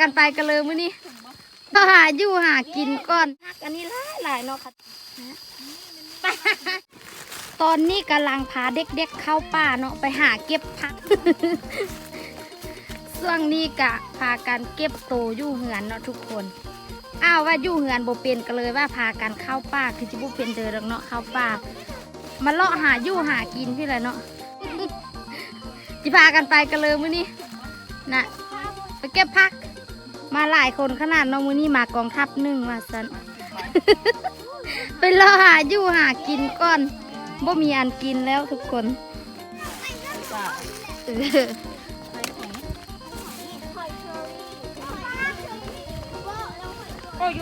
กันไปกันเลยมื้อนี้ก็หาอยู่หากินก่อนพักอันนี้หลายหลายเนาะค่ะตอนนี้กำลังพาเด็กๆเข้าป่าเนาะไปหาเก็บผักช่วงนี้กะพากันเก็บโตอยู่เหือนเนาะทุกคนอ้าวว่าอยู่เหือนบ่เป็นกันเลยว่าพากันเข้าป่าคือจิบุเป็นเดินหรอกเนาะเข้าป่ามาเลาะหาอยู่หากินพี่เลยเนาะจิพากันไปกันเลยมื้อนี้นะไปเก็บผัก มาหลายคนขนาดน้องมือนี้มากองทัพหนึ่งว่าสัน ไปรอหาอยู่หากินก่อนบ่มีอันกินแล้วทุกคนออโอ้ย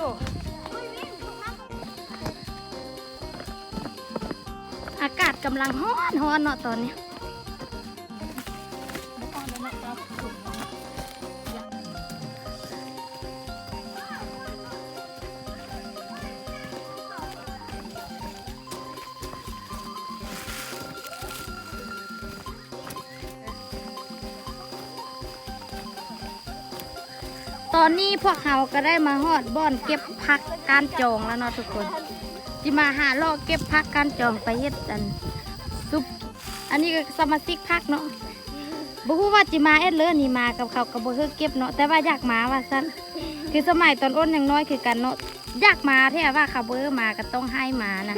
อากาศกำลังร้อนร้อนเนาะตอนนี้ ตอนนี้พวกเราก็ได้มาฮอดบ่อนเก็บพักการจองแล้วเนาะทุกคนจิมาหาลอกเก็บพักการจองไปเฮ็ดอันซุปอันนี้ก็สมาชิกพักเนาะบ่ฮู้ว่าจิมาเอ็ดเลยนี่มากับเขาก็บ่เฮือเก็บเนาะแต่ว่าอยากมาว่าซั่นคือสมัยตอนอ้นยังน้อยคือกันเนาะอยากมาแท้ว่าเขาบ่เฮือมาก็ต้องให้มานะ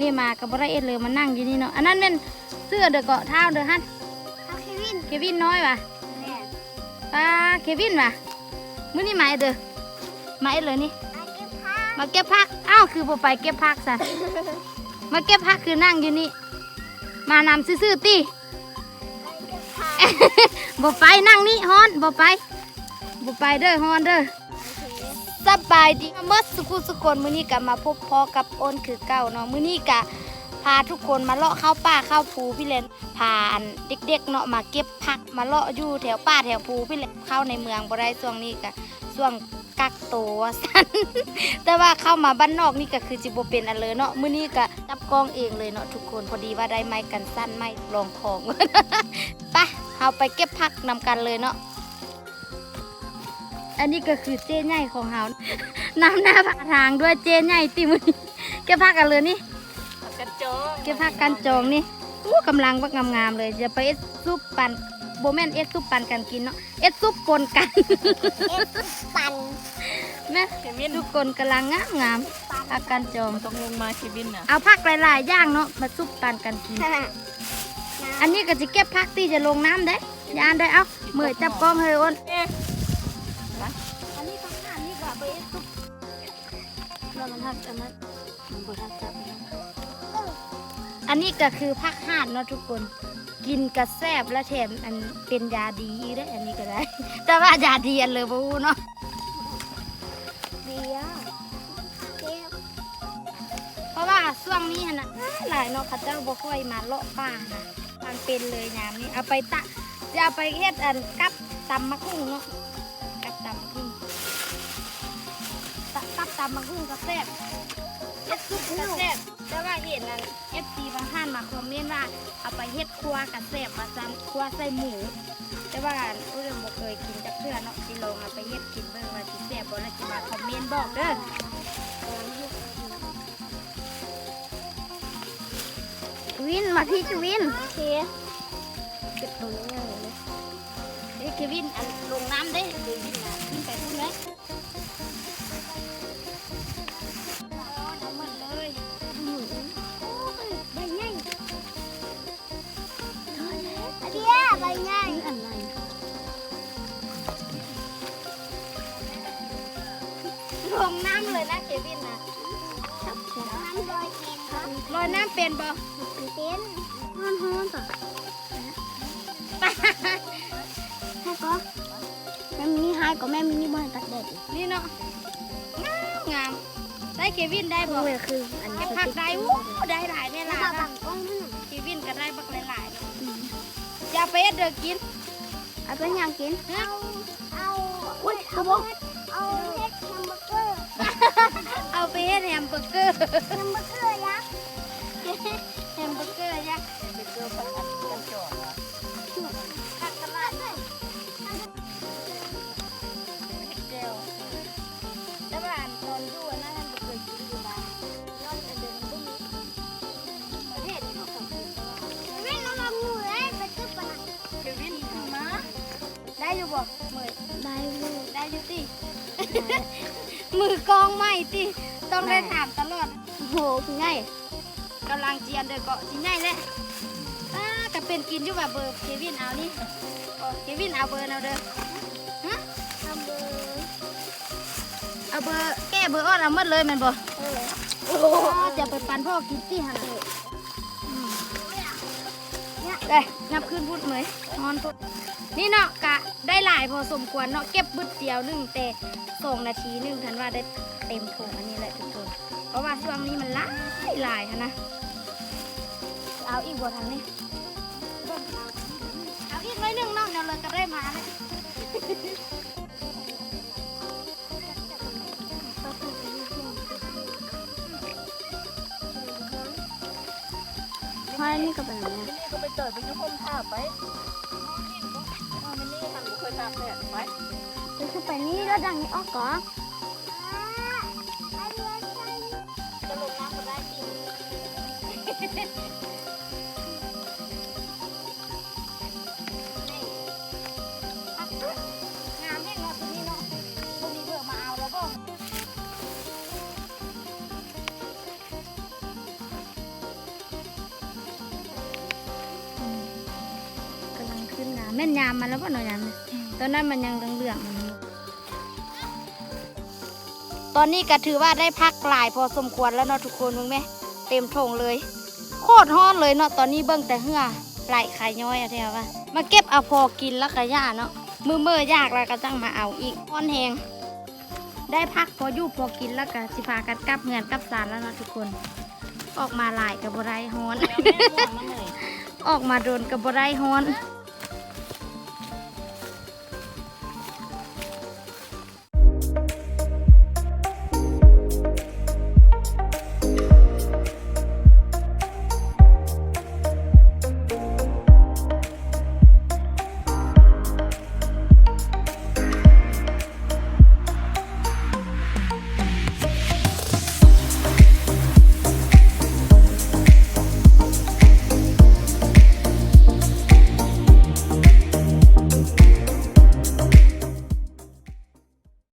นี่มาก็บ่ได้เอ็ดเลยมานั่งอยู่นี่เนาะอันนั้นแม่นเสื้อเด้อเกาะเท้าเด้อฮั่นเอาเควินเควินน้อยว่ะแม่ป้าเควินว่ะ มื้อนี้มาเด้อมาเอ็ดเลยนี่มาเก็บผ้ามาเก็บผัก อ้าวคือบ่ไปเก็บผักซะ มาเก็บผักคือนั่งอยู่นี่ มานำซื่อๆติเก็บผ้าบ่ไปนั่งนี่ฮอนบ่ไปบ่ไปเด้อฮอนเด้อสบายดีเมื่อสุกุสุคนมื้อนี้ก็มาพบพอกับโอนคือเก่าเนาะมื้อนี้ก็ พาทุกคนมาเลาะเข้าป่าเข้าภูพี่เลนพานเด็กๆเนาะมาเก็บผักมาเลาะอยู่แถวป่าแถวภูพี่เลนเข้าในเมืองบ่ได้ช่วงนี้ก็ช่วงกักตัวสั่นแต่ว่าเข้ามาบ้านนอกนี่ก็คือจิบเป็นอันเลยเนาะมื้อนี้ก็จับกล้องเองเลยเนาะทุกคนพอดีว่าได้ไม้กันสั้นไม้รองของไปเอาไปเก็บผักนำกันเลยเนาะอันนี้ก็คือเจ๊ใหญ่ของเฮาน้ำหน้าผาทางด้วยเจ๊ใหญ่ติมือนี้เก็บผักกันเลยนี่ กระจงเก็บผักกันจองนี่อู้กำลังว่างามๆเลยจะไปเอ็ดซุปปั่นโบแมนเอ็ดซุปปั่นกันกินเนาะเอ็ดซุปปนกันเอ็ดปั่นแม่เควินทุกคนกำลังงามงามๆผักกันจองต้องลงมาเควินนะเอาผักหลายๆอย่างเนาะมาซุปปั่นกันกินอันนี้ก็จะเก็บผักที่จะลงน้ำได้ยานได้เอาเมื่อยจับกล้องเฮ้ยอ้นเอ๊ะอันนี้ต้องทานนี่ก็ไปซุปเรามันทักอันนั้นบ่ทักจับ อันนี้ก็คือผักห่านเนาะทุกคน กินกระแซบและแถมอันเป็นยาดีได้ออันนี้ก็ได้ แต่ว่ายาดีอันเลยบูเนาะเดียวเก็บเพราะว่าช่วงนี้นน่ะหลายเนาะเขาเจ้าบ่ค่อยมาเลาะป่านะทางเป็นเลยยามนี้เอาไปตะจะเอาไปเฮ็ดอันกับตำมะกุ้งเนาะกับตำมะกุ้งตะกับตำมะกุ้งก็แซบ เฮ็ดซุปก็แซ่บแต่ว่าเห็นนั่น FC บางท่านมาคอมเมนต์ว่าเอาไปเฮ็ดครัวก็แซ่บว่าซั่นครัวใส่หมู แต่ว่าผู้เรื่องบ่เคยกินจักเทื่อเนาะสิลองเอาไปเฮ็ดกินเบิ่งว่าสิแซ่บบ่แล้วสิมาคอมเมนต์บอกเด้อวินมาที่จวินโอเคเก็บตัวนี้เลยเฮ้ยเควินอันลงน้ำเด้เควินนะขึ้นไปพุ่นเลย น้ำเลยนะเควินนะน้ำลอยเองครับลอยน้ำเป็นบ่เป็นฮ้อนฮ้อนต่อให้ก็แม่มินิหายก็แม่มินิบอลตัดเด็ดนี่เนาะงามงามได้เควินได้บ่เวคืออันเก็นี้บผักได้วู้ได้หลายเนี่ยแล้วล่ะก็บังกล้องมันเควินก็ได้บักหลายๆเนาะอย่าไปเอ็ดเด้อกินเอาเป็นยังกินฮะเอาอุ้ยเอาบอก เอาไปเฮ็นแฮมเบอร์เกอร์ แฮมเบอร์เกอร์ยักษ์แฮมเบอร์เกอร์ยักษ์เบอร์เกอร์ผัดกันจอผัดกระลาดเดียวต่ว่าอนดูนะท่านบอร์เกอร์กินดูบ้านะเดินทศไมน้นเราดูเลยบอร์เกอร์ปลาวเนมาได้ยู่บ่เมื่อได้ยู่ได้ยูติมือกองใหม่ติ ต้องได้ถามตลอดโหง่ายกำลังเจียนเด้อเกาะสิง่ายแหละอ่าก็เป็นกินอยู่แบบเบอร์เควินเอานี่เอาเควินเอาเบอร์เอาเด้อฮะทำเบอร์เอาเบอร์แก้เบอร์ออดเอาหมดเลยแมันบ่เออโอ้จะไปปันพ่อกินที่หันเลยได้นับขึ้นพูดเหมยนอนพูดนี่เนาะกะได้หลายพอสมควรเนาะเก็บบึดเดียวหนึงแต่สองนาทีหนึงทันว่าได้เต็มถุงอันนี้แหละทุกคนเพ ราะว่าช่วงนี้มันหลายหลายหั้นนะเอาอีกบ่ทันนี่เอาอีกหน้อยหนึงเนาะเดี๋ยวเลยก็ได้มาเลยพอนี่ก็เป็นแบบนี้นี่ก็ไปเจอไปยุคมท่าไปอ๋อมันนี่ทางบุเคยทำเนี่ยไปคือไปนี่แล้วดังนี้ออกก่อน แม่นยามมาแล้วป่ะหน่อยยามเนี่ยตอนนั้นมันยังเหลืองๆอยู่ตอนนี้ก็ถือว่าได้พักหลายพอสมควรแล้วเนาะทุกคนมึงไหมเต็มทงเลย โคตรฮ้อนเลยเนาะตอนนี้เบิ่งแต่เหือไหลไข่ย้อยอะเทียวว่ามาเก็บเอาพอกินแล้วก็ย่าเนาะมือเมื่อยากแล้วก็จังมาเอาอีกฮ้อนแหงได้พักพออยู่พอกินแล้วก็สิพากันกลับเงินกลับสารแล้วเนาะทุกคน ออกมาหลายกับบ่ได้ฮ้อนแล้วแม่ห่วงมันเลยออกมาโดนกับบ่ได้ฮ้อนเ